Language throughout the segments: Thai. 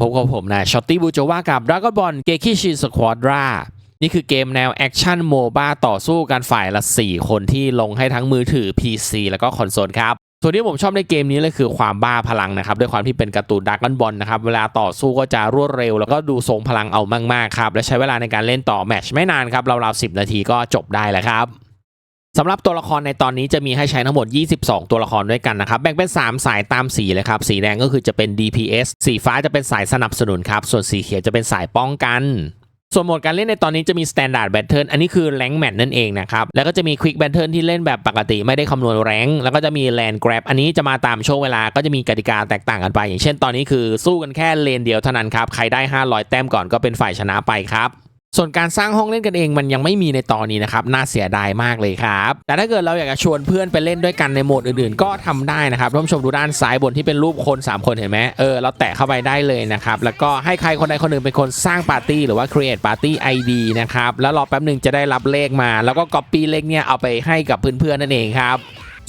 พบกับผมนะช็อตตี้บูโจวากับ Dragon Ball g e k i s h i Squadra นี่คือเกมแนวแอคชั่นโมบ้าต่อสู้กันฝ่ายละ 4 คนที่ลงให้ทั้งมือถือ PC แล้วก็คอนโซลครับ ส่วนที่ผมชอบในเกมนี้เลยคือความบ้าพลังนะครับ ด้วยความที่เป็นการ์ตูนดักกันบอลนะครับ เวลาต่อสู้ก็จะรวดเร็ว แล้วก็ดูทรงพลังเอามากๆครับ และใช้เวลาในการเล่นต่อแมชไม่นานครับราวๆ10 นาทีก็จบได้แล้วครับ สำหรับตัวละครในตอนนี้จะมีให้ใช้ทั้งหมด 22 ตัวละครด้วยกันนะครับ แบ่งเป็น 3 สายตามสีเลยครับ สีแดงก็คือจะเป็น DPS สีฟ้าจะเป็นสายสนับสนุนครับ ส่วนสีเขียวจะเป็นสายป้องกัน ส่วนโหมดการเล่นในตอนนี้จะมี Standard Battle อันนี้คือ Rank Match นั่นเองนะครับ แล้วก็จะมี Quick Battle ที่เล่นแบบปกติไม่ได้คำนวณ Rank แล้วก็จะมี Land Grab อันนี้จะมาตามช่วงเวลาก็จะมีกติกาแตกต่างกันไป อย่างเช่นตอนนี้คือสู้กันแค่เลนเดียวเท่านั้นครับใครได้ 500 แต้มก่อนก็เป็นฝ่ายชนะไปครับ ส่วนการสร้างห้องเล่นกันเองมันยังไม่มีในตอนนี้นะครับน่าเสียดายมากเลยครับ แต่ถ้าเกิดเราอยากจะชวนเพื่อนไปเล่นด้วยกันในโหมดอื่นๆ ก็ทำได้นะครับท่านผู้ชมดูด้านซ้ายบนที่เป็นรูปคน 3 คนเห็นไหมเออเราแตะเข้าไปได้เลยนะครับแล้วก็ให้ใครคนใดคนหนึ่งเป็นคนสร้างปาร์ตี้หรือว่า create party ID นะครับแล้วรอแป๊บหนึ่งจะได้รับเลขมา แล้วก็ copy เลขเนี่ยเอาไปให้กับเพื่อนๆนั่นเองครับ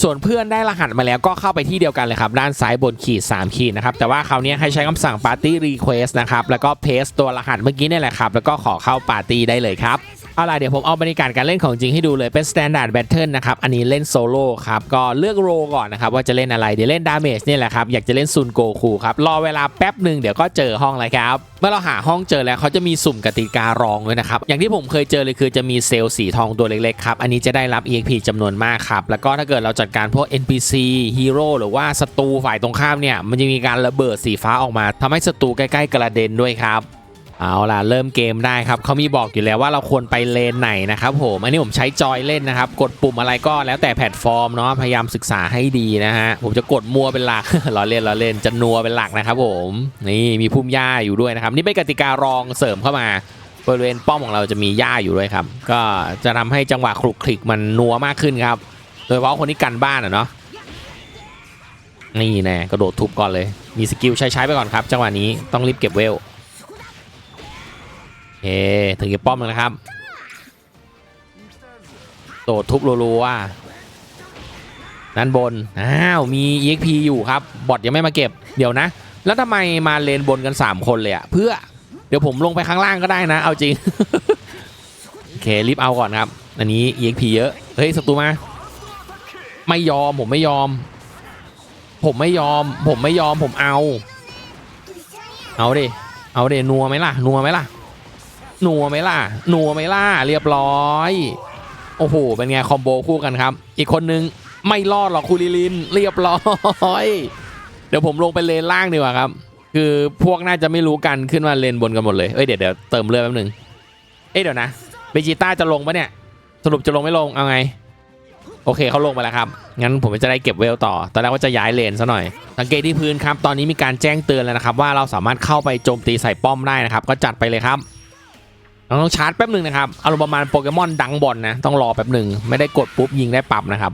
ส่วนเพื่อนได้รหัสมาแล้วก็เข้าไปที่เดียวกันเลยครับด้านซ้ายบนขีด 3 ขีดนะครับแต่ว่าคราวนี้ให้ใช้คำสั่ง Party Request นะครับแล้วก็เพสตัวรหัสเมื่อกี้นี่แหละครับแล้วก็ขอเข้าปาร์ตี้ได้เลยครับ เอาล่ะเดี๋ยวผมเอาบรรยากาศการเล่นของจริงให้ดูเลยเป็น Standard Battle นะครับ อันนี้เล่นโซโล่ครับก็เลือกโรก่อนนะครับว่าจะเล่นอะไรเดี๋ยวเล่นดาเมจนี่แหละครับอยากจะเล่นซุนโกคูครับรอเวลาแป๊บหนึ่งเดี๋ยวก็เจอห้องเลยครับเมื่อเราหาห้องเจอแล้วเขาจะมีสุ่มกติการองด้วยนะครับอย่างที่ผมเคยเจอเลยคือจะมีเซลล์สีทองตัวเล็กๆครับอันนี้จะได้รับ EXP จำนวนมากครับแล้วก็ถ้าเกิดเราจัดการพวก NPC ฮีโร่หรือว่าศัตรูฝ่ายตรงข้ามเนี่ยมันจะมีการระเบิดสีฟ้าออกมาทำให้ศัตรูใกล้ๆกระเด็นด้วยครับ เอาล่ะเริ่มเกมได้ครับเขามีบอกอยู่แล้วว่าเราควรไปเลนไหนนะครับผมอันนี้ผมใช้จอยเล่นนะครับ กดปุ่มอะไรก็แล้วแต่แพลตฟอร์มเนาะพยายามศึกษาให้ดีนะฮะผมจะกดมัวเป็นหลักล้อเล่นล้อเล่นจะนัวเป็นหลักนะครับผมนี่มีพุ่มหญ้าอยู่ด้วยนะครับ นี่เป็นกติการองเสริมเข้ามาบริเวณป้อมของเราจะมีหญ้าอยู่ด้วยครับ ก็จะทำให้จังหวะคลุกคลิกมันนัวมากขึ้นครับ โดยเฉพาะคนที่กันบ้านอะเนาะนี่แน่กระโดดทุบก่อนเลย มีสกิลใช้ใช้ไปก่อนครับ จังหวะนี้ต้องรีบเก็บเวล เคถึงจะป้อมแล้วนะครับโดดทุบรัวๆด้านบน อ้าว มี EXP อยู่ครับ บอทยังไม่มาเก็บ เดี๋ยวนะ แล้วทำไมมาเลนบนกัน 3 คนเลยอะเพื่อ เดี๋ยวผมลงไปข้างล่างก็ได้นะ เอาจริง โอเค รีบเอาก่อนครับ อันนี้ EXP เยอะ เฮ้ยศัตรูมา ไม่ยอม ผมไม่ยอม ผมไม่ยอม ผมไม่ยอม ผมเอา เอาดิ เอาดิ นัวไหมล่ะ นัวไหมล่ะ หนัวไหมล่ะนัวไหมล่ะเรียบร้อย โอ้โห เป็นไงคอมโบคู่กันครับ อีกคนนึงไม่รอดหรอกคูลิลิน เรียบร้อย เดี๋ยวผมลงไปเลนล่างดีกว่าครับ คือพวกน่าจะไม่รู้กันขึ้นมาเลนบนกันหมดเลย เอ้ยเดี๋ยวเดี๋ยวเติมเลือดแป๊บนึง เอ้ยเดี๋ยวนะเบจิต้าจะลงปะเนี่ย สรุปจะลงไม่ลงเอาไง โอเคเขาลงไปแล้วครับ งั้นผมจะได้เก็บเวลต่อ ตอนแรกว่าจะย้ายเลนซะหน่อย สังเกตที่พื้นครับ ตอนนี้มีการแจ้งเตือนแล้วนะครับ ว่าเราสามารถเข้าไปโจมตีใส่ป้อมได้นะครับ ก็จัดไปเลยครับ เราต้องชาร์จแป๊บหนึ่งนะครับอารมณ์ประมาณโปเกมอนดังบอลนะต้องรอแป๊บหนึ่งไม่ได้กดปุ๊บยิงได้ปรับนะครับ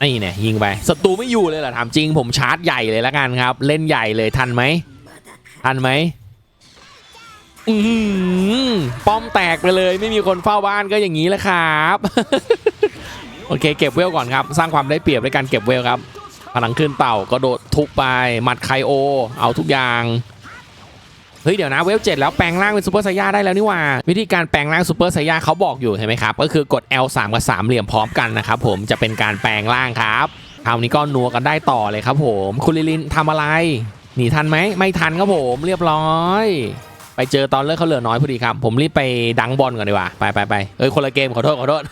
นี่เนี่ยยิงไปศัตรูไม่อยู่เลยเหรอถามจริงผมชาร์จใหญ่เลยแล้วกันครับ เล่นใหญ่เลยทันไหมทันไหมอืมป้อมแตกไปเลยไม่มีคนเฝ้าบ้านก็อย่างนี้แหละครับโอเคเก็บเวลก่อนครับ สร้างความได้เปรียบด้วยการเก็บเวลครับพลังขึ้นเต่ากระโดดทุบไปหมัดไคโอ เอาทุกอย่าง เฮ้ยเดี๋ยวนะเวลเจ็ดแล้วแปลงร่างเป็นซูเปอร์ไซย่าได้แล้วนี่ว่า วิธีการแปลงร่างซูเปอร์ไซย่าเขาบอกอยู่เห็นไหมครับ ก็คือกด L3 กับ3เหลี่ยมพร้อมกันนะครับผมจะเป็นการแปลงร่างครับคราวนี้ก็นัวกันได้ต่อเลยครับผมคุณลิลินทำอะไรหนีทันไหมไม่ทันครับผมเรียบร้อยไปเจอตอนเลือกเขาเหลือน้อยพอดีครับ ผมรีบไปดังบอลก่อนดีกว่า ไปไปไปเอ้ยคนละเกมขอโทษขอโทษ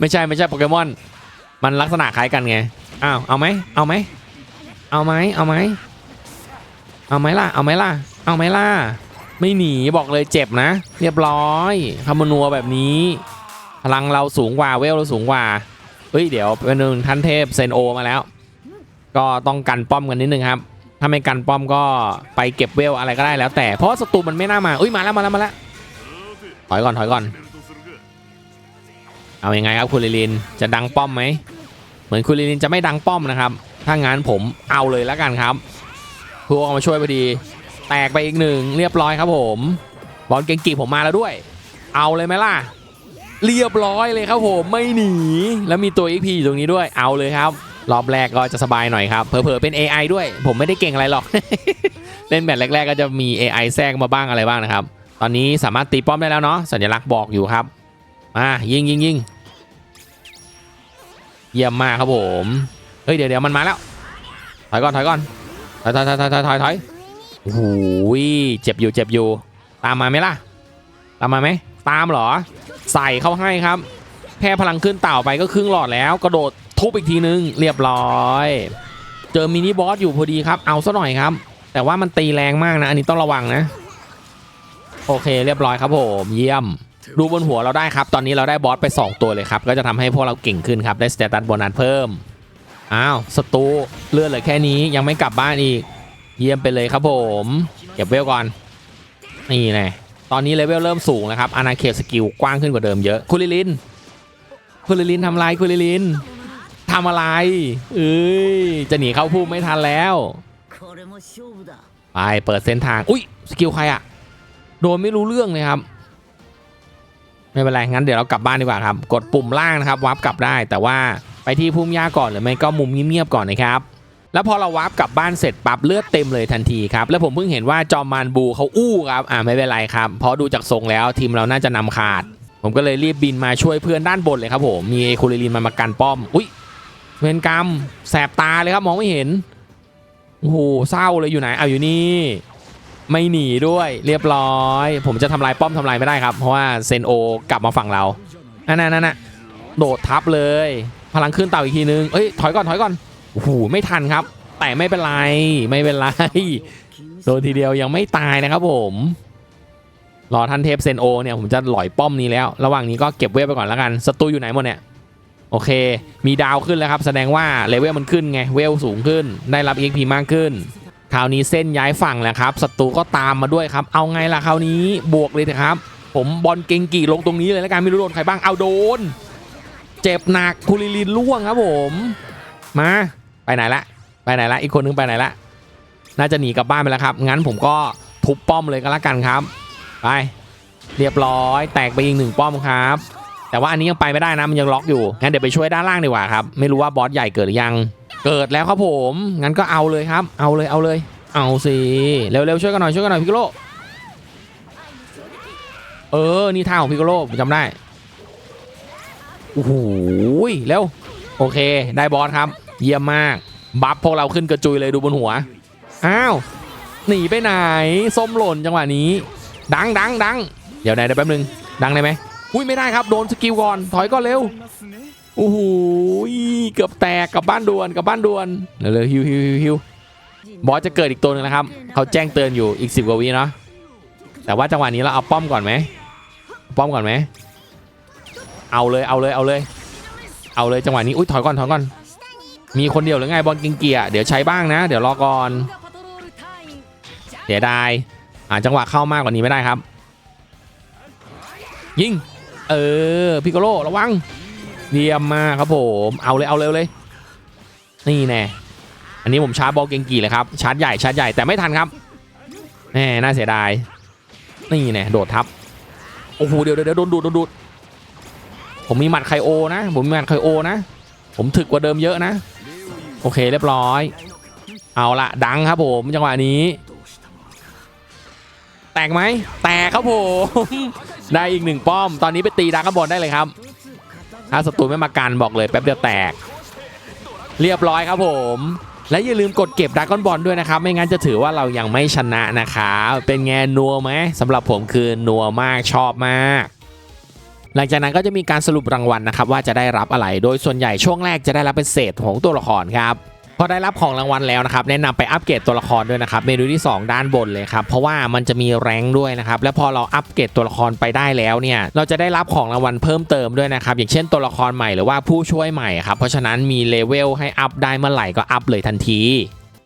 ไม่ใช่ไม่ใช่โปเกมอน มันลักษณะคล้ายกันไง อ้าว เอาไหมเอาไหม เอาไหมเอาไหม เอาไหมล่ะ เอาไหมล่ะ เอาไหมล่ะ ไม่หนีบอกเลยเจ็บนะ เรียบร้อยคำนัวแบบนี้ พลังเราสูงกว่าเวลเราสูงกว่าเฮ้ยเดี๋ยวเป็นหนึ่งท่านเทพเซนโอมาแล้ว ก็ต้องกันป้อมกันนิดนึงครับ ถ้าไม่กันป้อมก็ไปเก็บเวลอะไรก็ได้แล้ว แต่เพราะศัตรูมันไม่น่ามาอุ้ยมาแล้วมาแล้วมาแล้วถอยก่อนถอยก่อน เอาอยัางไงครับคุณลิลินจะดังป้อมไหมเหมือนคุณลิลินจะไม่ดังป้อมนะครับ ถ้างั้นผมเอาเลยแล้วกันครับพวกมาช่วยพอดี แตกไปอีกหนึ่งเรียบร้อยครับผม บอลเก่งกีผมมาแล้วด้วย เอาเลยไหมล่ะ เรียบร้อยเลยครับผมไม่หนี แล้วมีตัว XP อยู่ตรงนี้ด้วยเอาเลยครับ รอบแรกก็จะสบายหน่อยครับเผลอๆเป็น AI ด้วย ผมไม่ได้เก่งอะไรหรอก เล่นแมตช์แรกๆ ก็จะมี AI แทรกมาบ้างอะไรบ้างนะครับ ตอนนี้สามารถตีป้อมได้แล้วเนาะสัญลักษณ์บอกอยู่ครับมายิงยิงยิงเยี่ยมมากครับผม เฮ้ยเดี๋ยวเดี๋ยวมันมาแล้ว ถอยก่อนถอยก่อน ถอยถอยถอยถอยถอยถอยถอย โอ้โหเจ็บอยู่เจ็บอยู่ ตามมาไหมล่ะ ตามมาไหม ตามเหรอ ใส่เข้าให้ครับ แพ้พลังขึ้นเต่าไปก็ครึ่งหลอดแล้ว กระโดดทุบอีกทีนึง เรียบร้อย เจอมินิบอสอยู่พอดีครับ เอาซะหน่อยครับ แต่ว่ามันตีแรงมากนะ อันนี้ต้องระวังนะ โอเค เรียบร้อยครับผม เยี่ยม ดูบนหัวเราได้ครับ ตอนนี้เราได้บอสไป 2 ตัวเลยครับ ก็จะทำให้พวกเราเก่งขึ้นครับ ได้สเตตัสโบนัสเพิ่ม อ้าว ศัตรูเลือดเหลือแค่นี้ ยังไม่กลับบ้านอีก เยี่ยมไปเลยครับผมเก็บเวลก่อน นี่ไงตอนนี้เลเวลเริ่มสูงแล้วครับอาณาเขตสกิลกว้างขึ้นกว่าเดิมเยอะคุริลินคุริลินทำลายคุริลินทำอะไรเอ้ยจะหนีเข้าพุ่มไม่ทันแล้วไปเปิดเส้นทางอุ้ยสกิลใครอะโดนไม่รู้เรื่องเลยครับ ไม่เป็นไรงั้นเดี๋ยวเรากลับบ้านดีกว่าครับ กดปุ่มล่างนะครับวาร์ปกลับได้ แต่ว่าไปที่พุ่มหญ้าก่อนหรือไม่ก็มุมเงียบๆก่อนนะครับ แล้วพอเราวาร์ปกลับบ้านเสร็จปรับเลือดเต็มเลยทันทีครับแล้วผมเพิ่งเห็นว่าจอมมานบูเขาอู้ครับอ่าไม่เป็นไรครับเพราะดูจากทรงแล้วทีมเราน่าจะนำขาด ผมก็เลยรีบบินมาช่วยเพื่อนด้านบนเลยครับผมมีเอคูลิลินมามากันป้อมอุ้ยเวรกรรมแสบตาเลยครับมองไม่เห็นโอ้โหเศร้าเลยอยู่ไหนเอาอยู่นี่ ไม่หนีด้วยเรียบร้อย ผมจะทำลายป้อมทำลายไม่ได้ครับ เพราะว่าเซนโอกลับมาฝั่งเรานั่นน่ะนั่นน่ะโดดทับเลย พลังขึ้นเต่าอีกทีนึงเอ้ยถอยก่อนถอยก่อน โอ้โหไม่ทันครับ แต่ไม่เป็นไรไม่เป็นไรโดนทีเดียวยังไม่ตายนะครับผมรอท่านเทพเซนโอเนี่ยผมจะหลอยป้อมนี้แล้ว ระหว่างนี้ก็เก็บเวลไปก่อนแล้วกันศัตรูอยู่ไหนหมดเนี่ยโอเค มีดาวขึ้นแล้วครับ แสดงว่าเลเวลมันขึ้นไงเวลสูงขึ้น ได้รับ EXP มากขึ้นคราวนี้เส้นย้ายฝั่งแล้วครับศัตรูก็ตามมาด้วยครับ เอาไงล่ะคราวนี้บวกเลยเถอะครับ ผมบอลเกงกี่ลงตรงนี้เลยแล้วกันไม่รู้โดนใครบ้างเอาโดน เจ็บหนักคูลิลินล่วงครับผมมา ไปไหนละไปไหนละอีกคนนึงไปไหนละน่าจะหนีกลับบ้านไปแล้วครับ งั้นผมก็ทุบป้อมเลยก็แล้วกันครับ ไป เรียบร้อย แตกไปอีกหนึ่งป้อมครับ แต่ว่าอันนี้ยังไปไม่ได้นะมันยังล็อกอยู่ งั้นเดี๋ยวไปช่วยด้านล่างดีกว่าครับ ไม่รู้ว่าบอสใหญ่เกิดหรือยัง เกิดแล้วครับผม งั้นก็เอาเลยครับ เอาเลยเอาเลย เอาสิเร็วๆช่วยกันหน่อยช่วยกันหน่อยพิกโลเออ นี่ท่าของพิกโลผมจำได้โอ้โหเร็วโอเค ได้บอสครับ เยี่ยมมาก บัฟพวกเราขึ้นกระจุยเลยดูบนหัว อ้าว หนีไปไหน ส้มหล่นจังหวะนี้ ดังดังดังเดี๋ยวไหนเดี๋ยวแป๊บนึง ดังได้ไหมอุ้ยไม่ได้ครับโดนสกิลก่อนถอยก่อนเร็วโอ้โหเกือบแตกกับบ้านด่วนกับบ้านด่วนเร็วๆฮิวฮิวฮิวฮิวบอสจะเกิดอีกตัวหนึงนะครับเขาแจ้งเตือนอยู่อีกสิบกว่าวิเนาะแต่ว่าจังหวะนี้เราเอาป้อมก่อนไหมป้อมก่อนไหมเอาเลยเอาเลยเอาเลย เอาเลยจังหวะนี้อุ้ยถอยก่อนถอยก่อน มีคนเดียวหรือไงบอลกิงเกียเดี๋ยวใช้บ้างนะ เดี๋ยวรอก่อนเสียดายอ่าจังหวะเข้ามากกว่านี้ไม่ได้ครับ ยิง เออพิกโลระวังเยี่ยมมากครับผมเอาเลยเอาเร็วเลย นี่แน่อันนี้ผมชาร์จบอลเกงกีเลยครับชาร์จใหญ่ชาร์จใหญ่แต่ไม่ทันครับแหมน่าเสียดายนี่แน่โดดทับโอ้โหเดี๋ยวเดี๋ยวเดี๋ยวโดนดูดโดนดูดผมมีหมัดไคโอนะ ผมมีหมัดไคโอนะ ผมถึกกว่าเดิมเยอะนะ โอเคเรียบร้อย เอาละดังครับผมจังหวะนี้ แตกไหมแตกครับผม ได้อีกหนึ่งป้อม ตอนนี้ไปตีดักกบอลได้เลยครับถ้าศัตรูไม่มากันบอกเลยแป๊บเดียวแตก เรียบร้อยครับผม และอย่าลืมกดเก็บดรากอนบอลด้วยนะครับ ไม่งั้นจะถือว่าเรายังไม่ชนะนะครับเป็นไงนัวไหมสำหรับผมคือนัวมากชอบมาก หลังจากนั้นก็จะมีการสรุปรางวัลนะครับว่าจะได้รับอะไร โดยส่วนใหญ่ช่วงแรกจะได้รับเป็นเศษของตัวละครครับพอได้รับของรางวัลแล้วนะครับแนะนำไปอัปเกรดตัวละครด้วยนะครับเมนูที่ 2 ด้านบนเลยครับเพราะว่ามันจะมีแรงด้วยนะครับและพอเราอัปเกรดตัวละครไปได้แล้วเนี่ยเราจะได้รับของรางวัลเพิ่มเติมด้วยนะครับอย่างเช่นตัวละครใหม่หรือว่าผู้ช่วยใหม่ครับเพราะฉะนั้นมีเลเวลให้อัพได้เมื่อไหร่ก็อัพเลยทันที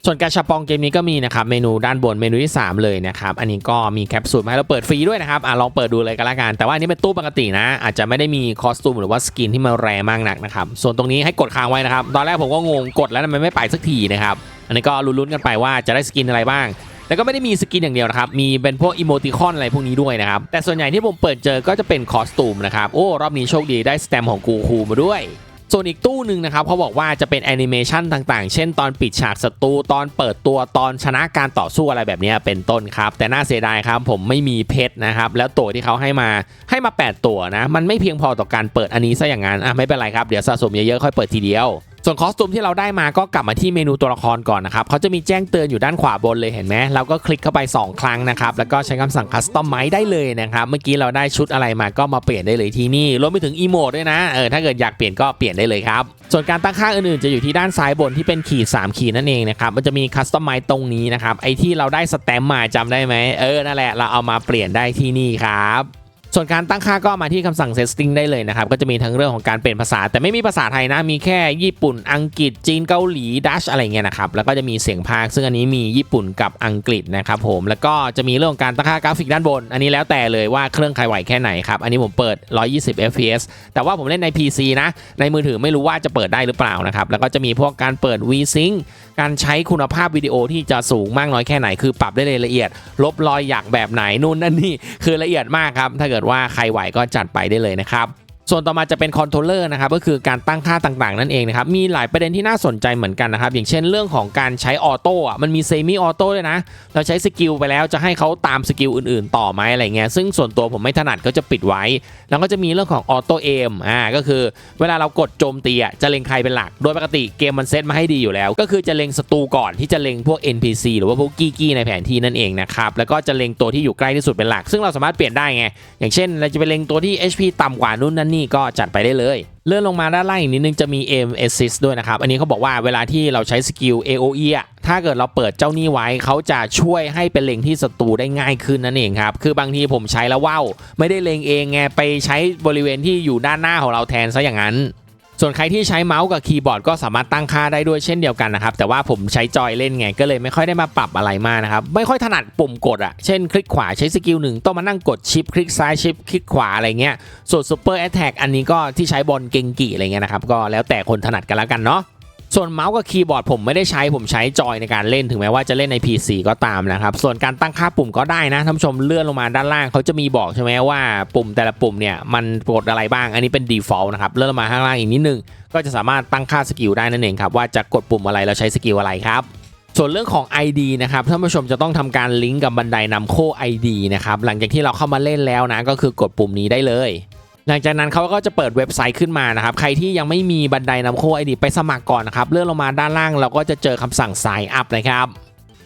ส่วนการชาปองเกมนี้ก็มีนะครับเมนูด้านบนเมนูที่ 3 เลยนะครับอันนี้ก็มีแคปซูลมาให้เราเปิดฟรีด้วยนะครับอะลองเปิดดูเลยก็แล้วกันแต่ว่าอันนี้เป็นตู้ปกตินะ อาจจะไม่ได้มีคอสตูมหรือว่าสกินที่มันแรงมากนักนะครับส่วนตรงนี้ให้กดค้างไว้นะครับตอนแรกผมก็งงกดแล้วมันไม่ไปสักทีนะครับอันนี้ก็ลุ้นๆกันไปว่าจะได้สกินอะไรบ้างแล้วก็ไม่ได้มีสกินอย่างเดียวนะครับ มีเป็นพวกอิโมติคอนอะไรพวกนี้ด้วยนะครับ แต่ส่วนใหญ่ที่ผมเปิดเจอก็จะเป็นคอสตูมนะครับ โอ้ รอบนี้โชคดีได้สแตมของกูคูมาด้วย ส่วนอีกตู้หนึ่งนะครับเขาบอกว่าจะเป็นแอนิเมชันต่างๆ เช่นตอนปิดฉากศัตรูตอนเปิดตัวตอนชนะการต่อสู้อะไรแบบนี้เป็นต้นครับ แต่น่าเสียดายครับผมไม่มีเพชรนะครับแล้วตัวที่เขาให้มาให้มา 8 ตัวนะ มันไม่เพียงพอต่อการเปิดอันนี้ซะอย่างนั้นอะไม่เป็นไรครับเดี๋ยวสะสมเยอะๆค่อยเปิดทีเดียว ส่วนคอสตูมที่เราได้มาก็กลับมาที่เมนูตัวละครก่อนนะครับเขาจะมีแจ้งเตือนอยู่ด้านขวาบนเลยเห็นไหมเราก็คลิกเข้าไป 2 ครั้งนะครับ แล้วก็ใช้คำสั่งคัสตอมไมได้เลยนะครับ เมื่อกี้เราได้ชุดอะไรมาก็มาเปลี่ยนได้เลยที่นี่ รวมไปถึงอีโมดด้วยนะ เออ ถ้าเกิดอยากเปลี่ยนก็เปลี่ยนได้เลยครับ ส่วนการตั้งค่าอื่นๆ จะอยู่ที่ด้านซ้ายบนที่เป็นขีด 3 ขีดนั่นเองนะครับ มันจะมีคัสตอมไมตรงนี้นะครับ ไอที่เราได้สแตมมาจำได้ไหมเออ นั่นแหละ เราเอามาเปลี่ยนได้ที่นี่ครับ ส่วนการตั้งค่าก็มาที่คำสั่ง setting ได้เลยนะครับ ก็จะมีทั้งเรื่องของการเปลี่ยนภาษา แต่ไม่มีภาษาไทยนะ มีแค่ญี่ปุ่น อังกฤษ จีน เกาหลี ดัชอะไรเงี้ยนะครับ แล้วก็จะมีเสียงพากซึ่งอันนี้มีญี่ปุ่นกับอังกฤษนะครับผม แล้วก็จะมีเรื่องของการตั้งค่ากราฟิกด้านบน อันนี้แล้วแต่เลยว่าเครื่องใครไหวแค่ไหนครับ อันนี้ผมเปิด 120 fps แต่ว่าผมเล่นใน PC นะ ในมือถือไม่รู้ว่าจะเปิดได้หรือเปล่านะครับ แล้วก็จะมีพวกการเปิด VSync การใช้คุณภาพวิดีโอที่จะสูงมากน้อยแค่ไหน คือปรับได้เลยละเอียด ลบรอยหยักแบบไหนนู่นนั่นนี่คือละเอียดมากครับถ้าเกิดว่าใครไหวก็จัดไปได้เลยนะครับ ส่วนต่อมาจะเป็นคอนโทรลเลอร์นะครับก็คือการตั้งค่าต่างๆ นั่นเองนะครับมีหลายประเด็นที่น่าสนใจเหมือนกันนะครับอย่างเช่นเรื่องของการใช้ออโต้อะมันมีเซมิออโต้ด้วยนะเราใช้สกิลไปแล้วจะให้เขาตามสกิลอื่นๆ ต่อไหมอะไรเงี้ยซึ่งส่วนตัวผมไม่ถนัดก็จะปิดไว้ แล้วก็จะมีเรื่องของออโต้เอมอ่าก็คือเวลาเรากดโจมตีอะจะเล็งใครเป็นหลัก โดยปกติเกมมันเซตมาให้ดีอยู่แล้ว ก็คือจะเล็งศัตรูก่อนที่จะเล็งพวก NPC หรือว่าพวกกี้กี้ในแผนที่นั่นเองนะครับแล้วก็จะเล็งตัวที่อยู่ใกล้ที่สุดเป็นหลัก ซึ่งเราสามารถเปลี่ยนได้ไงอย่างเช่นเราจะไปเล็งตัวที่ HP ต่ำกว่านู่นนั่นนี่ก็จัดไปได้เลยเลื่อนลงมาด้านล่างอีกนิดนึงจะมี aim assist ด้วยนะครับ อันนี้เขาบอกว่าเวลาที่เราใช้สกิล AOE อะถ้าเกิดเราเปิดเจ้านี่ไว้เขาจะช่วยให้เป็นเล็งที่ศัตรูได้ง่ายขึ้นนั่นเองครับ คือบางทีผมใช้แล้วว้าวไม่ได้เล็งเองไงไปใช้บริเวณที่อยู่ด้านหน้าของเราแทนซะอย่างนั้น ส่วนใครที่ใช้เมาส์กับคีย์บอร์ดก็สามารถตั้งค่าได้ด้วยเช่นเดียวกันนะครับแต่ว่าผมใช้จอยเล่นไงก็เลยไม่ค่อยได้มาปรับอะไรมากนะครับไม่ค่อยถนัดปุ่มกดอะเช่นคลิกขวาใช้สกิลหนึ่งต้องมานั่งกดชิปคลิกซ้ายชิปคลิกขวาอะไรเงี้ยส่วนซูเปอร์แอตแทกอันนี้ก็ที่ใช้บอลเกงกีอะไรเงี้ยนะครับก็แล้วแต่คนถนัดกันแล้วกันเนาะ ส่วนเมาส์กับคีย์บอร์ดผมไม่ได้ใช้ผมใช้จอยในการเล่นถึงแม้ว่าจะเล่นใน PC ก็ตามนะครับ ส่วนการตั้งค่าปุ่มก็ได้นะท่านผู้ชมเลื่อนลงมาด้านล่างเขาจะมีบอกใช่ไหมว่าปุ่มแต่ละปุ่มเนี่ยมันกดอะไรบ้างอันนี้เป็น default นะครับ เลื่อนลงมาข้างล่างอีกนิดนึง ก็จะสามารถตั้งค่าสกิลได้นั่นเองครับว่าจะกดปุ่มอะไรแล้วใช้สกิลอะไรครับส่วนเรื่องของ ID นะครับท่านผู้ชมจะต้องทำการลิงก์กับบันไดนำโค้ ID นะครับหลังจากที่เราเข้ามาเล่นแล้วนะก็คือกดปุ่มนี้ได้เลย หลังจากนั้นเขาก็จะเปิดเว็บไซต์ขึ้นมานะครับ ใครที่ยังไม่มีบันไดนำโค้ไอดีไปสมัครก่อนนะครับ เลื่อนลงมาด้านล่างเราก็จะเจอคำสั่ง sign up นะครับ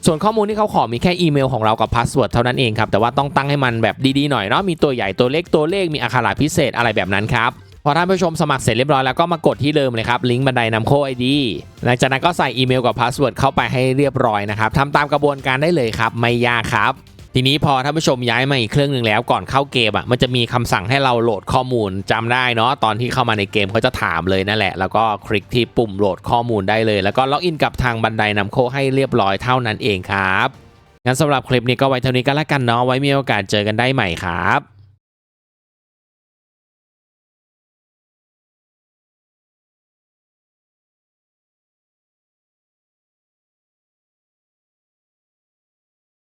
ส่วนข้อมูลที่เขาขอมีแค่อีเมลของเรากับพาสเวิร์ดเท่านั้นเองครับ แต่ว่าต้องตั้งให้มันแบบดีๆหน่อยเนาะมีตัวใหญ่ตัวเล็กตัวเลขมีอักขระพิเศษอะไรแบบนั้นครับ พอท่านผู้ชมสมัครเสร็จเรียบร้อยแล้วก็มากดที่เดิมเลยครับ ลิงก์บันไดนำโค้ไอดีหลังจากนั้นก็ใส่อีเมลกับพาสเวิร์ดเข้าไปให้เรียบร้อยนะครับทำตามกระบวนการได้เลยครับไม่ยากครับ ทีนี้พอท่านผู้ชมย้ายมาอีกเครื่องหนึ่งแล้วก่อนเข้าเกมอะมันจะมีคำสั่งให้เราโหลดข้อมูลจำได้เนาะตอนที่เข้ามาในเกมเขาจะถามเลยนั่นแหละ แล้วก็คลิกที่ปุ่มโหลดข้อมูลได้เลย แล้วก็ล็อกอินกับทางบันไดนำโคให้เรียบร้อยเท่านั้นเองครับงั้นสำหรับคลิปนี้ก็ไว้เท่านี้ก็แล้วกันเนาะไว้มีโอกาสเจอกันได้ใหม่ครับ